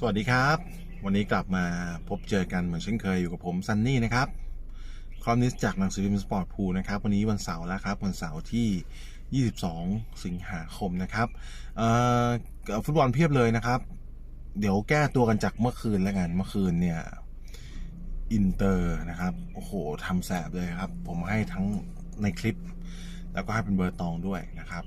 สวัสดีครับ วันนี้กลับมาพบเจอกันเหมือนเช่นเคยอยู่กับผมซันนี่นะครับคอมนิสจากหนังสือพิมพ์สปอร์ตพูนะครับ วันนี้วันเสาร์แล้วครับ วันเสาร์ที่ 22 สิงหาคมนะครับฟุตบอลเพียบเลยนะครับ เดี๋ยวแก้ตัวกันจากเมื่อคืนแล้วกันเมื่อคืนเนี่ยอินเตอร์นะครับ โอ้โหทำแสบเลยครับ ผมให้ทั้งในคลิป แล้วก็ให้เป็นเบอร์ตองด้วยนะครับ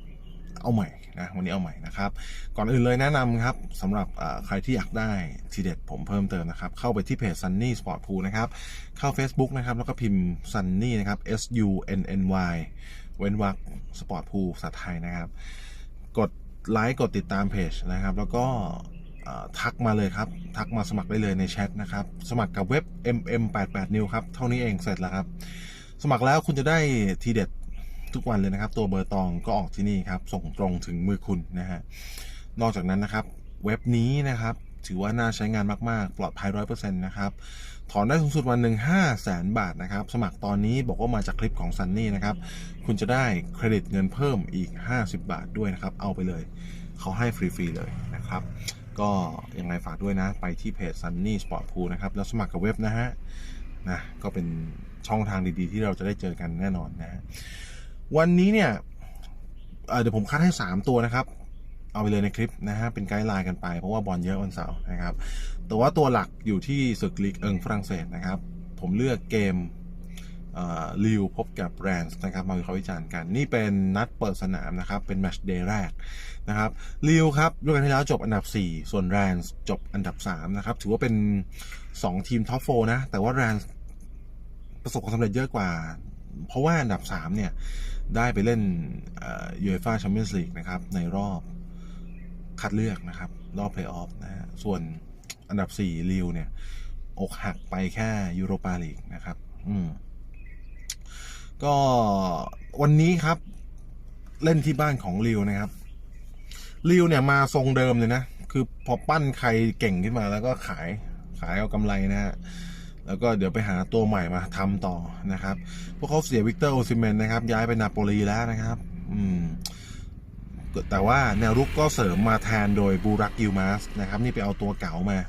เอาใหม่นะวันนี้เอาใหม่นะครับ ก่อนอื่นเลยแนะนำครับสำหรับใครที่อยากได้ทีเด็ดผมเพิ่มเติมนะครับ เข้าไปที่เพจ Sunny Sport Pool นะครับ เข้า Facebook นะครับ แล้วก็พิมพ์ Sunny นะครับ S U N N Y เว้นวรรคสปอร์ตพูภาษาไทยนะครับ กดไลค์กดติดตามเพจนะครับ แล้วก็ทักมาเลยครับ ทักมาสมัครได้เลยในแชทนะครับ สมัครกับเว็บ mm88 new ครับ เท่านี้เองเสร็จแล้วครับ สมัครแล้วคุณจะได้ทีเด็ด ทุกวันเลยนะครับ ตัวเบอร์ตองก็ออกที่นี่ครับ ส่งตรงถึงมือคุณนะฮะนอกจากนั้นนะครับ เว็บนี้นะครับ ถือว่าน่าใช้งานมาก ๆ ปลอดภัยร้อยเปอร์เซ็นต์นะครับ ถอนได้สูงสุดวันหนึ่งห้าแสนบาทนะครับ สมัครตอนนี้บอกว่ามาจากคลิปของซันนี่นะครับ คุณจะได้เครดิตเงินเพิ่มอีก 50 บาทด้วยนะครับ เอาไปเลย เขาให้ฟรี ๆ เลยนะครับ ก็ยังไงฝากด้วยนะ ไปที่เพจ Sunny Sport Pool นะครับ แล้วสมัครกับเว็บนะฮะนะก็เป็นช่องทางดีๆ ที่เราจะได้เจอกันแน่นอนนะฮะ วันนี้เนี่ยเเดี๋ยวผมคัดให้ 3 ตัวนะครับ เอาไปเลยในคลิปนะฮะ เป็นไกด์ไลน์กันไป เพราะว่าบอลเยอะวันเสาร์นะครับ แต่ว่าตัวหลักอยู่ที่ศึกลีกเอิงฝรั่งเศสนะครับ ผมเลือกเกมลิวพบกับแรนส์นะครับ มาวิเคราะห์วิจารณ์กัน นี่เป็นนัดเปิดสนามนะครับ เป็นแมชเดย์แรกนะครับลิวครับด้วยกันที่แล้วจบอันดับ 4 ส่วนแรนส์จบอันดับ 3 นะครับ ถือว่าเป็น 2 ทีมท็อปโฟนะ แต่ว่าแรนส์ประสบความสำเร็จเยอะกว่า เพราะว่าอันดับ 3 เนี่ย ได้ไปเล่นยูเอฟ่าแชมเปี้ยนส์ลีกนะครับ ในรอบคัดเลือกนะครับ รอบเพลย์ออฟนะฮะส่วนอันดับ 4 ลิวเนี่ย อกหักไปแค่ยูโรปาลีกนะครับ อืมก็วันนี้ครับ เล่นที่บ้านของลิวนะครับลิวเนี่ยมาทรงเดิมเลยนะ คือพอปั้นใครเก่งขึ้นมาแล้วก็ขายขายเอากำไรนะฮะ แล้วก็เดี๋ยวไปหาตัวใหม่มาทำต่อนะครับ พวกเขาเสียวิกเตอร์โอซิเมนนะครับ ย้ายไปนาโปลีแล้วนะครับ อืมแต่ว่าแนวรุกก็เสริมมาแทนโดยบูรักยิวมาสนะครับ นี่ไปเอาตัวเก่ามา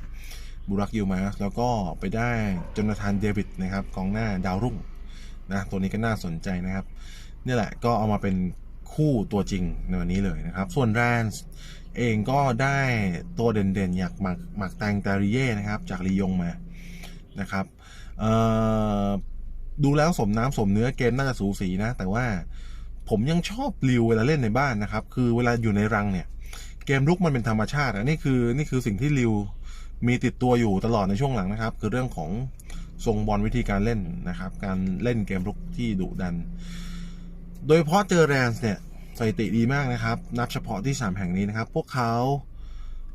บูรักยิวมาสแล้วก็ไปได้จนาธานเดวิดนะครับกองหน้าดาวรุ่งนะตัวนี้ก็น่าสนใจนะครับนี่แหละก็เอามาเป็นคู่ตัวจริงในวันนี้เลยนะครับ ส่วนแรนส์เองก็ได้ตัวเด่นๆ อยากหมักหมักแตงตาริเย่นะครับ จากลียงมา นะครับดูแล้วสมน้ำสมเนื้อเกมน่าจะสูสีนะ แต่ว่าผมยังชอบริวเวลาเล่นในบ้านนะครับ คือเวลาอยู่ในรังเนี่ย เกมลุกมันเป็นธรรมชาติอันนี้คือนี่คือสิ่งที่ริวมีติดตัวอยู่ตลอดในช่วงหลังนะครับ คือเรื่องของทรงบอลวิธีการเล่นนะครับ การเล่นเกมลุกที่ดุดัน โดยเฉพาะเจอแรนส์เนี่ยสถิติดีมากนะครับ นับเฉพาะที่ 3 แห่งนี้นะครับ พวกเขา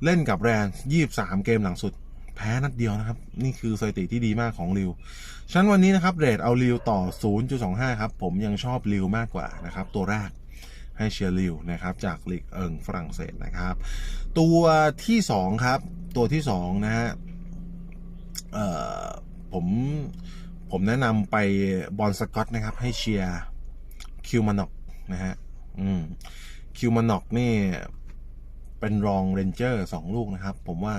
เล่นกับแรนส์23 เกมหลังสุด แพ้นัดเดียวนะครับ นี่คือสถิติที่ดีมากของริวฉะนั้นวันนี้นะครับเรทเอาริวต่อ 0.25 ครับ ผมยังชอบริวมากกว่านะครับ ตัวแรกให้เชียร์ริวนะครับ จากลีกเอิงฝรั่งเศสนะครับ ตัวที่ 2 ครับ ตัวที่ 2 นะฮะผมผมแนะนำไปบอลสกอตนะครับ ให้เชียร์คิวมานอกนะฮะอืมคิวมานอกนี่เป็นรองเรนเจอร์สองลูกนะครับ ผมว่า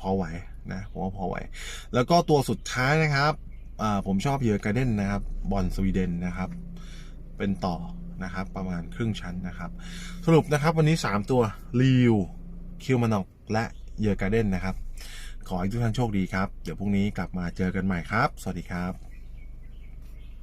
พอไหว นะผมว่าพอไหว แล้วก็ตัวสุดท้ายนะครับผมชอบเยอร์การ์เดนนะครับบอลสวีเดนนะครับ เป็นต่อนะครับ ประมาณครึ่งชั้นนะครับ สรุปนะครับวันนี้ 3 ตัวลิวคิวมานอกและเยอร์การ์เดนนะครับ ขอให้ทุกท่านโชคดีครับ เดี๋ยวพรุ่งนี้กลับมาเจอกันใหม่ครับ สวัสดีครับ